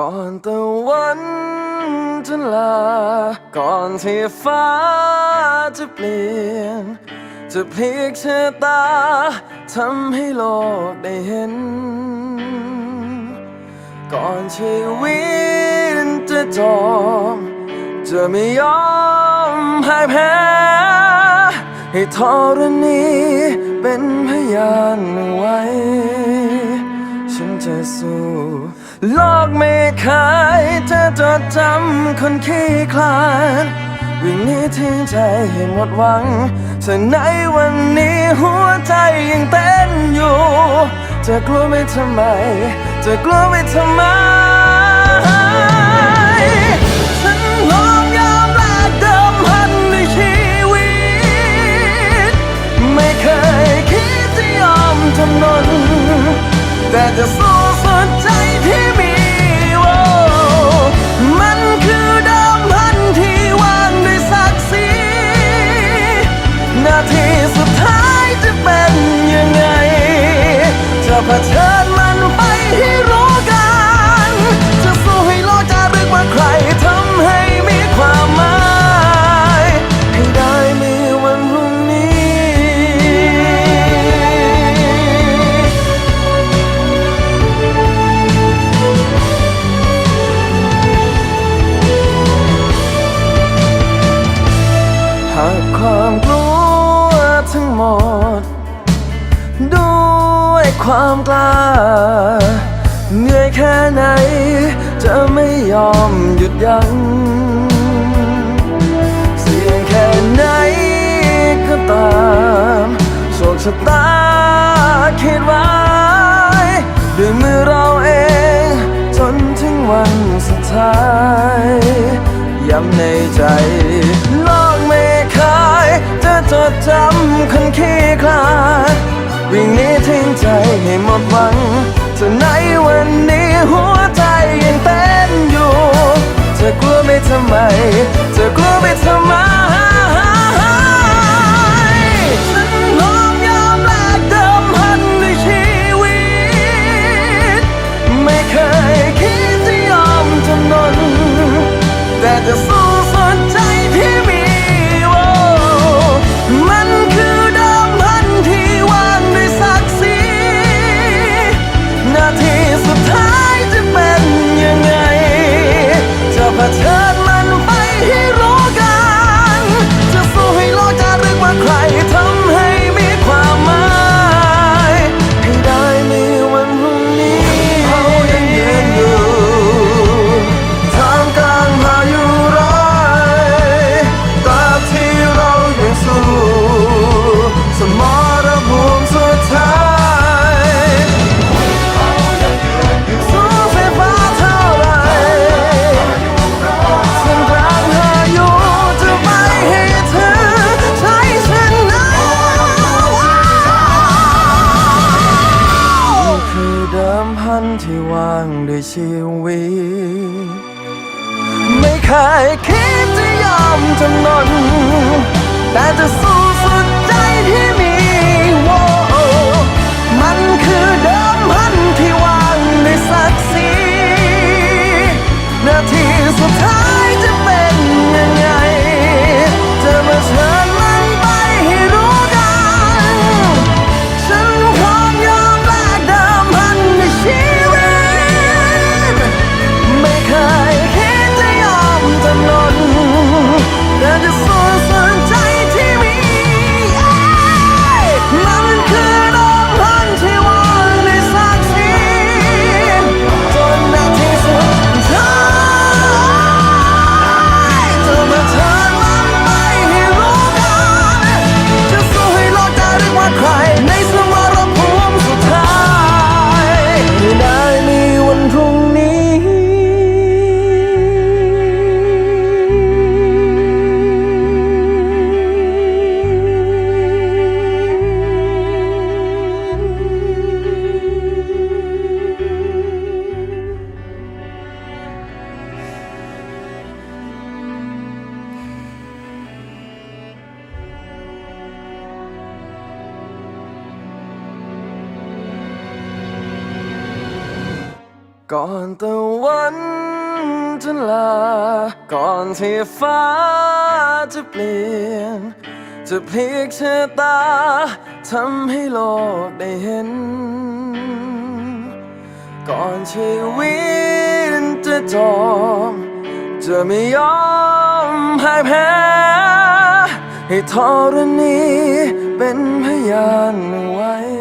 ก่อนตะวันจะลา ก่อนที่ฟ้าจะเปลี่ยน จะพลิกชะตาทำให้โลกได้เห็น ก่อนชีวิตจะจบจะไม่ยอมพ่ายแพ้ให้ธรณีเป็นพยานไว้ ฉันจะสู้โลกไม่เคยจะจดจำคนขี้คลาดวิ่งหนี้ทิ้งใจให้หมดหวังแต่ในวันนี้หัวใจยังเต้นอยู่ จะกลัวไม่ทำไม จะกลัวไม่ทำไม ความกล้า เหนื่อยแค่ไหน จะไม่ยอมหยุดยัง้งเสี่ยงแค่ไหนก็ตามโชคชะตาคิดไว้ด้วยมือเราเอง จนถึงวันสุดท้าย ย้ำในใจโลกไม่เคยจะจดจำคนขี้คลาด วิ่งหนีทิ้งใจให้หมดหวังจะในวันนี้หัวใจยังเต้นอยู่จะกลัวไม่ทำไม ชีวิต ไม่เคยคิดจะยอมจำนนแต่จะสู้สุดใจที่มี ก่อนตะวันจะลา ก่อนที่ฟ้าจะเปลี่ยน จะพลิกชะตาทำให้โลกได้เห็น ก่อนชีวิตจะจบจะไม่ยอมพ่ายแพ้ให้ธรณีเป็นพยานไว้